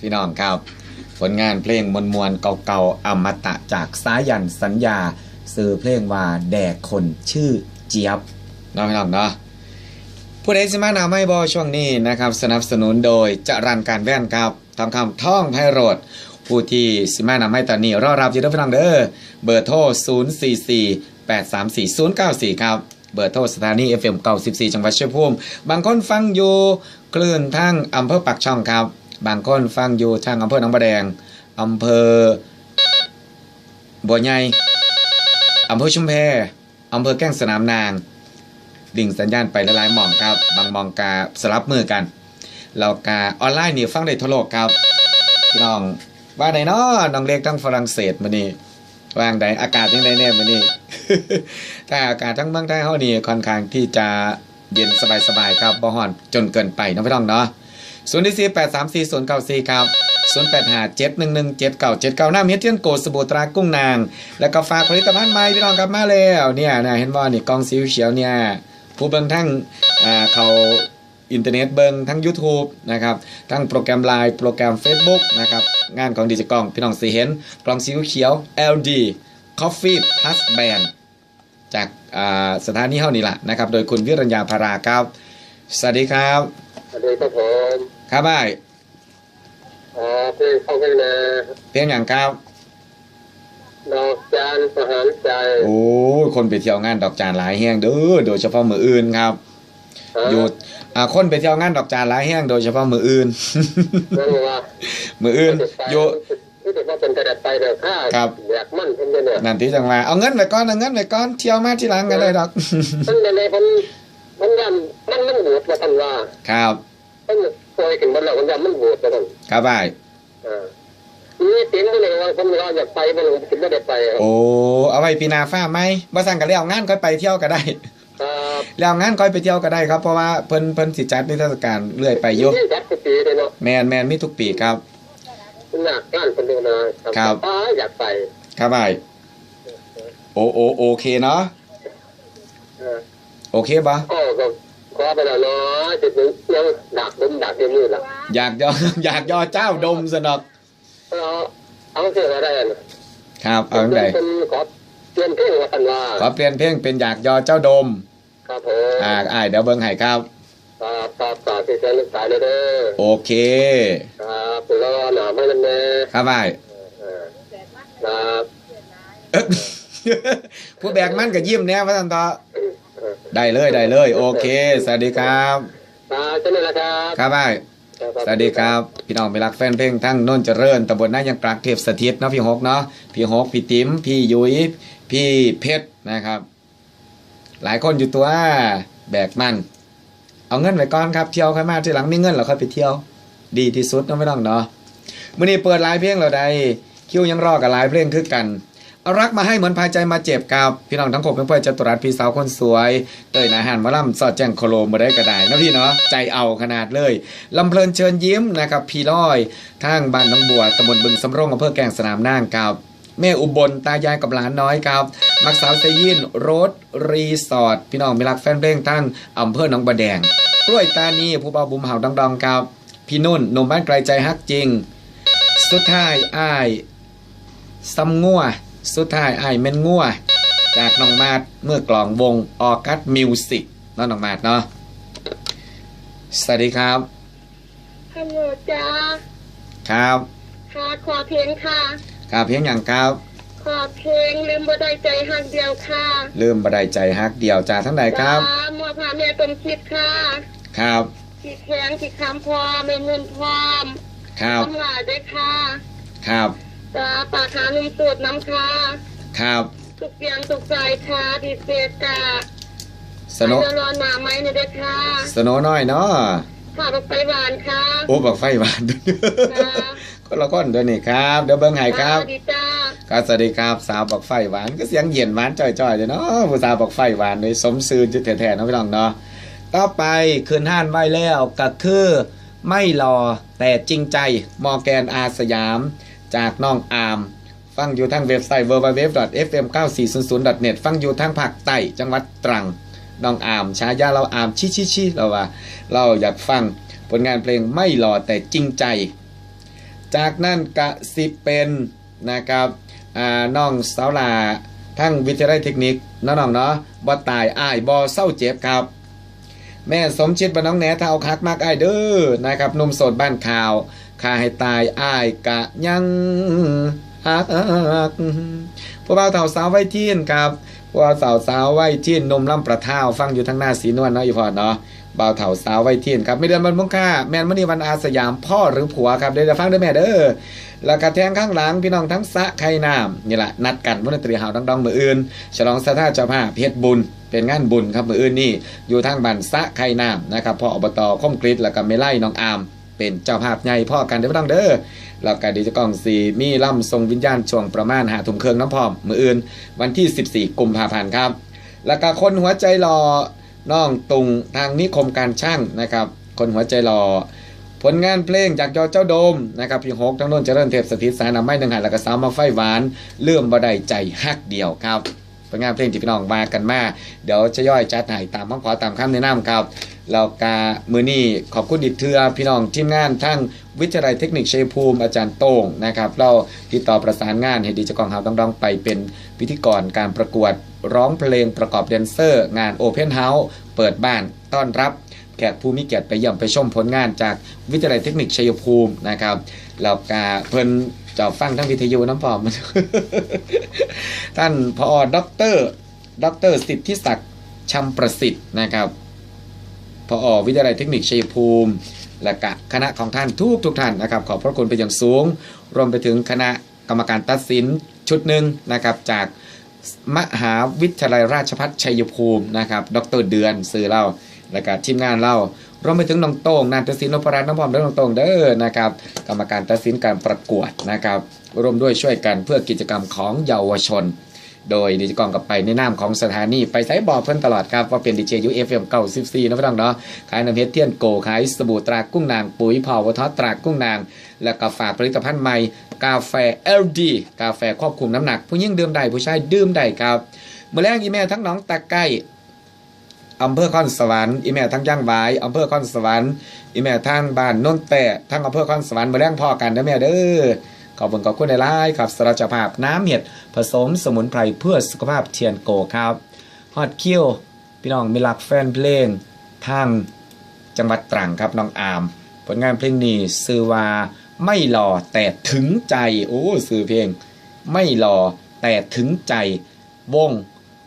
พี่น้องครับ ผลงานเพลงมวลมวลๆเก่าๆอมตะจากสายันสัญญา สื่อเพลงว่าแดกคนชื่อเจี๊ยบน้องพี่น้องเนาะผู้ใดสิมานำให้บอช่วงนี้นะครับ สนับสนุนโดยจรันการแว่นครับทองคำท่องไพโรดผู้ที่สิมานำให้ตอนนี้รอรับอยู่ด้วยพี่น้องเด้อเบอร์โทร 0 4 4 8 3 4 0 9 4 ครับ เบอร์โทรสถานี FM 94จังหวัดเชัยงภูมิบางคนฟังอยู่คลื่นทั้งอำเภอปักช่องครับ บางคนฟังอยู่ทางอำเภอหนองบัวแดงอำเภอบัวใหญ่อำเภอชุมแพอำเภอแก้งสนามนางดิ่งสัญญาณไปหลายๆหม่องครับ บางหมองกาสลับมือกันเรากาออนไลน์นี่ฟังได้ทั่วโลกครับพี่น้องว่าไหนเนาะน้องเล็กทั้งฝรั่งเศสมานี่ว่างใดอากาศยังไงแน่มานี่ถ้าอากาศทั้งเมืองไทยเฮานี่ค่อนข้างที่จะเย็นสบายๆครับบ่ฮ้อนจนเกินไปเนาะพี่น้องเนาะ 0 4 8 3 4 0 9 4ครับ0 8 5 7 1 1 7 9 7 9น้ำเฮ็ดเทียนโกสบู่ตรากุ้งนาง แล้วก็ฝากผลิตภัณฑ์ใหม่พี่น้องกลับมาแล้วเนี่ยนะเห็นบ่านี่กองสีเขียวเนี่ยผู้เบิ่งทั้งอ่าเขาอินเทอร์เน็ตเบิงทั้ง YouTube นะครับ ทั้งโปรแกรม Line โปรแกรม Facebook นะครับ งานของดิจิกล้อง พี่น้องสิเห็น กล้องสีเขียว LD Coffee Plus Band จากอ่าสถานีเฮานี่ล่ะนะครับ โดยคุณวิรัญญาภาราครับ สวัสดีครับ สวัสดีครับผม ครับบ้ายอ่าเพลงเข้าให้นะเพียงอย่างครับ ดอกจานประหารใจ โอ้ยคนไปเที่ยวงานดอกจานหลายแห้งเด้อโดยเฉพาะมืออื่นครับฮะอยู่อ่าคนไปเที่ยวงานดอกจานหลายแห้งโดยเฉพาะมืออื่นนั่นว่ามืออื่นอยู่ที่เด็กว่าเป็นกระดาษไปเด้อข้าครับอยากมั่นเพิ่นเนี่ยนั่นที่จังหวะเอาเงินไว้ก่อนเอาเงินไว้ก่อนเที่ยวมาทีหลังกันเลยดอกเพิ่นในเพิ่นมันยันมันมันบูดว่าท่านว่า ครับเพิ่น ปล่อยขึ้นบนแล้วมันยันมันบูดว่าท่านครับบ้ายอ่านี่เสียงมันเลยว่าผมว่าอยากไปมันถึงไม่ได้ไปครับโอ้เอาไว้ปีหนาฟ้าไหมบ่สั่งกันแล้วงานค่อยไปเที่ยวก็ได้ครับแล้วงานค่อยไปเที่ยวก็ได้ครับเพราะว่าเพิ่นเพิ่นสิจัดนิทรรศการเรื่อยไปอยู่นี่จัดทุกปีเลยเนาะแมนแมนมีทุกปีครับหนักงานคนเดียวนะครับป้าอยากไปครับบ้ายโอโอโอเคเนาะเออโอเคปะก็ ก็ขอไปแล้วเนาะจุดนึงยังดักดมดักเดี๋ยวนี้ล่ะอยากยออยากยอเจ้าดมสนอกเอาเอาเสื้ออะไรน่ะครับเอาจังไดเป็นขอเตือนเพ่งว่ากันว่าขอเปลี่ยนเพลงเป็นอยากยอเจ้าดม ครับผมอ่าอ้ายเดี๋ยวเบิ่งให้ครับครับครับครับที่จะลึกสายเลยเด้อโอเคครับแล้วหนาไม่มันแน่ครับอ้ายเออครับเอ๊ะผู้แบกมันก็ยิ้มแน่ว่าซั่นต่อเออ ได้เลยได้เลย โอเคสวัสดีครับครับเช่นนั้นแหละครับครับอ้ายครับสวัสดีครับ พี่น้องไปรักแฟนเพลงทั้งโนนเจริญตำบลนายังปรักเทพสถิตเนาะพี่ฮกเนาะพี่ฮกพี่ติ๋มพี่ยุ้ยพี่เพชรนะครับ หลายคนอยู่ตัวแบกมัน เอาเงินไว้ก่อนครับเที่ยวค่อยมาทีหลังมีเงินเราค่อยไปเที่ยว ดีที่สุดเนาะไม่ต้องเนาะมื่อนี้เปิดหลายเพลงเราได้คิวยังรอกับหลายเพลงคือกันเอา รักมาให้เหมือนพายใจมาเจ็บครับพี่น้องทั้งครบเพื่อนๆจตุรัสพี่สาวคนสวย เตยนาหารมาล่ำสอดแจ้งโคโลมาได้ก็ได้นะพี่เนาะใจเอาขนาดเลยลำเพลินเชิญยิ้มนะครับพี่ร้อยทางบ้านน้องบัวตำบลบึงสำโรงอำเภอแก่งสนามนางครับแม่อุบลตายายกับหลานน้อยครับมักสาวเซยินโรดรีสอร์ทพี่น้องมีรักแฟนเพลงทั้งอำเภอหนองบัวแดงกล้วยตานีผู้เบาบุมเห่าดังๆครับพี่นุ่นหนุ่มบ้านไกลใจฮักจริง สุดท้ายอ้ายซ้ำงัว สุดท้ายอ้ายแม่นงัวจากน้องมาดเมื่อกลองวงออกัสมิวสิกเนาะน้องมาดเนาะสวัสดีครับฮัลโหลจ้าครับค่ะขอเพลงค่ะครับเพียงอย่างครับขอเพลงลืมบ่ได้ใจหักเดียวค่ะลืมบดายใจฮักเดียวจากทั้งใดครับจ้ามัวพาเมียต้มคิดค่ะครับขีดแข็งขีดคำพอไม่เงินพร้อมครับทำลายด้วยค่ะครับ จ้าปากหาหนุ่มสูตรน้ำค่ะ ครับทุกเสียงทุกใจค่ะดีเซกะสโนไปรอหนาไหมเนี่ยด้วยค่ะสโนน้อยเนาะข่าวไปหวานค่ะ โอ้บักไฟหวานจ้าก็ละคนตัวนี้ครับ เดี๋ยวเบิ้งให้ครับสวัสดีจ้าครับสวัสดีครับสาวบักไฟหวานก็เสียงเย็นหวานจ่อยๆเลยเนาะผู้สาวบักไฟหวานเลยสมซื่อจุดแท้ๆเนาะพี่น้องเนาะต่อไปคืนห้านไว้แล้วก็คือไม่รอแต่จริงใจมอร์แกนอาสยาม จากน้องอามฟังอยู่ทางเว็บไซต์ www.fm9400.net ฟังอยู่ทางภาคใต้จังหวัดตรังน้องอามฉายาเราอามชิชิชิเราว่า เราอยากฟังผลงานเพลงไม่รอแต่จริงใจ จากนั้นกะสิเป็นนะครับอ่าน้องสาวลาทั้งวิทยาลัยเทคนิคน้องๆเนาะบ่ตายอ้ายบ่เศร้าเจ็บครับ แม่สมชิดบ่น้องแหนถ้าเอาคักมากอ้ายเด้อนะครับนุ่มโสดบ้านข่าว ข้าให้ตายอ้ายกะยังฮักผู้บ่าวเฒ่าสาวไว้ทีนครับผู้บ่าสาวสาวไว้ทีนนมล่ำประท้าวฟังอยู่ทางหน้าสีนวลเนาะอีพอดเนาะบ่าวเฒ่าสาวไว้ทียนครับไม่เดือนวันมงค่าแมนมณีวันอาสยามพ่อหรือผัวครับเดี๋ยวจะฟังด้อแม่เด้อแล้วก็แทงข้างหลังพี่น้องทั้งสะไข่น้ำนี่แหละนัดกันมนตรีหาวดังๆมืออื่น ฉลองสถาเจ้าภาพเฮ็ดบุญ เป็นงานบุญครับมืออื่นนี่อยู่ทางบ้านสะไข่น้ำนะครับพ่ออบตคมกริดแล้วก็เมไล่น้องอาม เป็นเจ้าภาพใหญ่พ่อกันเด้อพี่น้องเด้อแล้วก็ดีเจกองสีมีล่ำทรงวิญญาณช่วงประมาณหาทุ่มเครื่องน้ำพร้อมมืออื่น วันที่ 14 กุมภาพันธ์ครับ แล้วก็คนหัวใจรอน้องตุงทางนิคมการช่างนะครับ คนหัวใจหล่อผลงานเพลงจากยอเจ้าโดมนะครับพี่ฮกทั้งโน้นเจริญเทพสถิตสายน้ำไม้หนึ่งหันแล้วก็สาวมาไฟหวานเลื่อมบ่ได้ใจฮักเดียวครับผลงานเพลงที่พี่น้องมากันมา เดี๋ยวจะย่อยจัดให้ตามคำขอตามคำแนะนำครับ แล้วกามือนี้ขอบคุณอีกเทือพี่น้องทีมงานทั้งวิทยาลัยเทคนิคชัยภูมิอาจารย์โต้งนะครับเราติดต่อประสานงานให้ดีเจกองเฮาต้องดองไปเป็นพิธีกรการประกวดร้องเพลงประกอบแดนเซอร์ งานโอเพนเฮาส์เปิดบ้านต้อนรับแขกผู้มีเกียรติไปเยี่ยมไปชมผลงานจากวิทยาลัยเทคนิคชัยภูมินะครับแล้วก็เพิ่นจะฟังทั้งวิทยุน้ำพอมท่านพอด็อกเตอร์ด็อกเตอร์สิทธิศักดิ์ชำประสิทธิ์นะครับ พอวิทยาลัยเทคนิคชัยภูมิ และกะคณะของท่านทุกทุกท่านนะครับ ขอบพระคุณเป็นอย่างสูง รวมไปถึงคณะกรรมการตัดสินชุดหนึ่งนะครับจากมหาวิทยาลัยราชภัฏชัยภูมินะครับ ดรเดือนสื่อเราและก็ทีมงานเรารวมไปถึงน้องโต้งนันทศิลป์นพรัตน์น้องพร้อมและน้องโต้งเด้อนะครับ กรรมการตัดสินการประกวดนะครับร่วมด้วยช่วยกันเพื่อกิจกรรมของเยาวชน โดยดิจิกรกับไปในนามของสถานีไปใช้บอกเพื่อนตลอดครับว่าเป็นดีเจยูเอฟเอ็มเก้าสิบสี่นะพี่น้องเนาะขายน้ำเพชรเทียนโกขายสบู่ตรากุ้งนางปุ๋ยพาวทอตรากุ้งนาง แล้วก็ฝากผลิตภัณฑ์ใหม่ กาแฟ LD กาแฟควบคุมน้ำหนัก ผู้ยิ่งดื่มได้ผู้ชายดื่มได้ครับเมื่อแรกอีเมลทั้งน้องตะไก้อำเภอคอนสวรรค์อีเมลทั้งย่างวายอำเภอคอนสวรรค์อีเมลทางบ้านนนแต่ทั้งอำเภอคอนสวรรค์มื่อแรกพอกันนะแม่เด้อ ขอบคุณขอบคุณในไลน์ครับสารจภาพน้ำเห็ดผสมสมุนไพรเพื่อสุขภาพเทียนโกครับฮอตคิวพี่น้องมีหลักแฟนเพลงทางจังหวัดตรังครับน้องอาม ผลงานเพลงนี้ชื่อว่าไม่หล่อแต่ถึงใจโอ้สื่อเพลง ไม่หล่อแต่ถึงใจ วง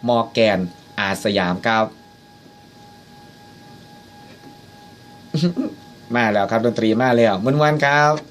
มอแกนอาสยามครับ มาแล้วครับดนตรีมาแล้วมันวันครับ